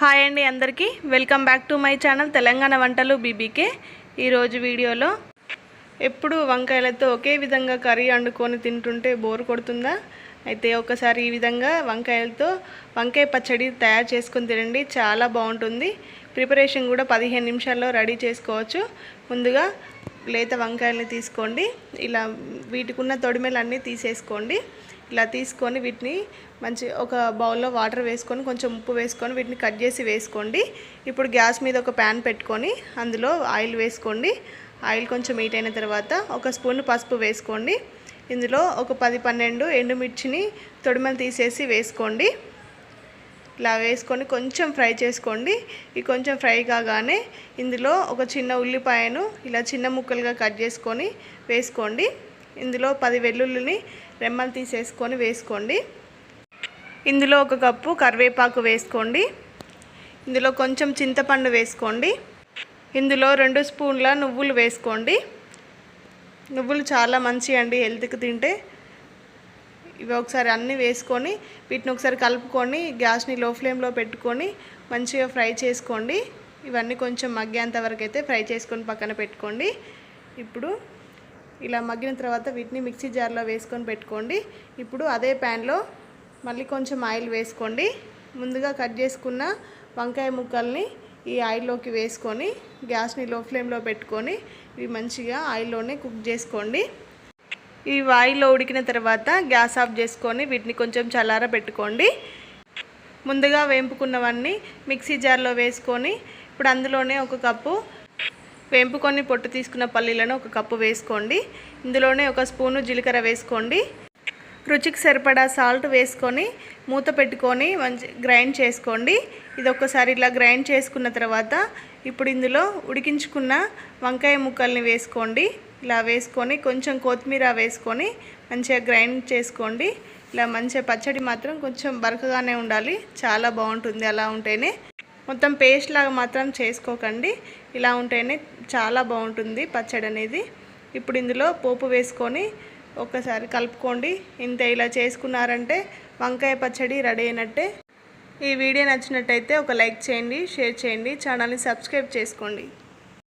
Hi అండి అందరికీ. Welcome back to my channel Telangana వంటలు బీబీకే. ఈరోజు వీడియోలో ఎప్పుడు వంకాయలతో ఒకే విధంగా కర్రీ వండుకొని తింటుంటే బోర్ కొడుతుందా? అయితే ఒకసారి ఈ విధంగా వంకాయలతో వంకాయ పచ్చడి తయారు చేసుకొని తినండి చాలా బాగుంటుంది. ప్రిపరేషన్ కూడా పదిహేను నిమిషాల్లో రెడీ చేసుకోవచ్చు. ముందుగా లేత వంకాయల్ని తీసుకోండి. ఇలా వీటికి ఉన్న తొడిమెలన్నీ తీసేసుకోండి. ఇలా తీసుకొని వీటిని మంచి ఒక బౌల్లో వాటర్ వేసుకొని కొంచెం ఉప్పు వేసుకొని వీటిని కట్ చేసి వేసుకోండి. ఇప్పుడు గ్యాస్ మీద ఒక ప్యాన్ పెట్టుకొని అందులో ఆయిల్ వేసుకోండి. ఆయిల్ కొంచెం హీట్ అయిన తర్వాత ఒక స్పూన్ పసుపు వేసుకోండి. ఇందులో ఒక పది పన్నెండు ఎండుమిర్చిని తొడిమలు తీసేసి వేసుకోండి. ఇలా వేసుకొని కొంచెం ఫ్రై చేసుకోండి. ఈ కొంచెం ఫ్రై కాగానే ఇందులో ఒక చిన్న ఉల్లిపాయను ఇలా చిన్న ముక్కలుగా కట్ చేసుకొని వేసుకోండి. ఇందులో పది వెల్లుల్లిని రెమ్మలు తీసేసుకొని వేసుకోండి. ఇందులో ఒక కప్పు కరివేపాకు వేసుకోండి. ఇందులో కొంచెం చింతపండు వేసుకోండి. ఇందులో రెండు స్పూన్ల నువ్వులు వేసుకోండి. నువ్వులు చాలా మంచి అండి హెల్త్కి తింటే. ఇవి ఒకసారి అన్నీ వేసుకొని వీటిని ఒకసారి కలుపుకొని గ్యాస్ని లో ఫ్లేమ్లో పెట్టుకొని మంచిగా ఫ్రై చేసుకోండి. ఇవన్నీ కొంచెం మగ్గేంత వరకు అయితే ఫ్రై చేసుకొని పక్కన పెట్టుకోండి. ఇప్పుడు ఇలా మగ్గిన తర్వాత వీటిని మిక్సీ జార్లో వేసుకొని పెట్టుకోండి. ఇప్పుడు అదే ప్యాన్లో మళ్ళీ కొంచెం ఆయిల్ వేసుకోండి. ముందుగా కట్ చేసుకున్న వంకాయ ముక్కల్ని ఈ ఆయిల్లోకి వేసుకొని గ్యాస్ని లో ఫ్లేమ్లో పెట్టుకొని ఇవి మంచిగా ఆయిల్లోనే కుక్ చేసుకోండి. ఈ ఆయిల్లో ఉడికిన తర్వాత గ్యాస్ ఆఫ్ చేసుకొని వీటిని కొంచెం చల్లార పెట్టుకోండి. ముందుగా వేంపుకున్నవన్నీ మిక్సీ జార్లో వేసుకొని ఇప్పుడు అందులోనే ఒక కప్పు వేంపుకొని పొట్టు తీసుకున్న పల్లీలను ఒక కప్పు వేసుకోండి. ఇందులోనే ఒక స్పూను జీలకర్ర వేసుకోండి. రుచికి సరిపడా సాల్ట్ వేసుకొని మూత పెట్టుకొని మంచి గ్రైండ్ చేసుకోండి. ఇది ఒక్కసారి ఇలా గ్రైండ్ చేసుకున్న తర్వాత ఇప్పుడు ఇందులో ఉడికించుకున్న వంకాయ ముక్కల్ని వేసుకోండి. ఇలా వేసుకొని కొంచెం కొత్తిమీర వేసుకొని మంచిగా గ్రైండ్ చేసుకోండి. ఇలా మంచిగా పచ్చడి మాత్రం కొంచెం బరకగానే ఉండాలి. చాలా బాగుంటుంది అలా ఉంటేనే. మొత్తం పేస్ట్ లాగా మాత్రం చేసుకోకండి. ఇలా ఉంటేనే చాలా బాగుంటుంది పచ్చడి అనేది. ఇప్పుడు ఇందులో పోపు వేసుకొని ఒకసారి కలుపుకోండి. ఇంత ఇలా చేసుకున్నారంటే వంకాయ పచ్చడి రెడీ అయినట్టే. ఈ వీడియో నచ్చినట్టయితే ఒక లైక్ చేయండి షేర్ చేయండి ఛానల్ని సబ్స్క్రైబ్ చేసుకోండి.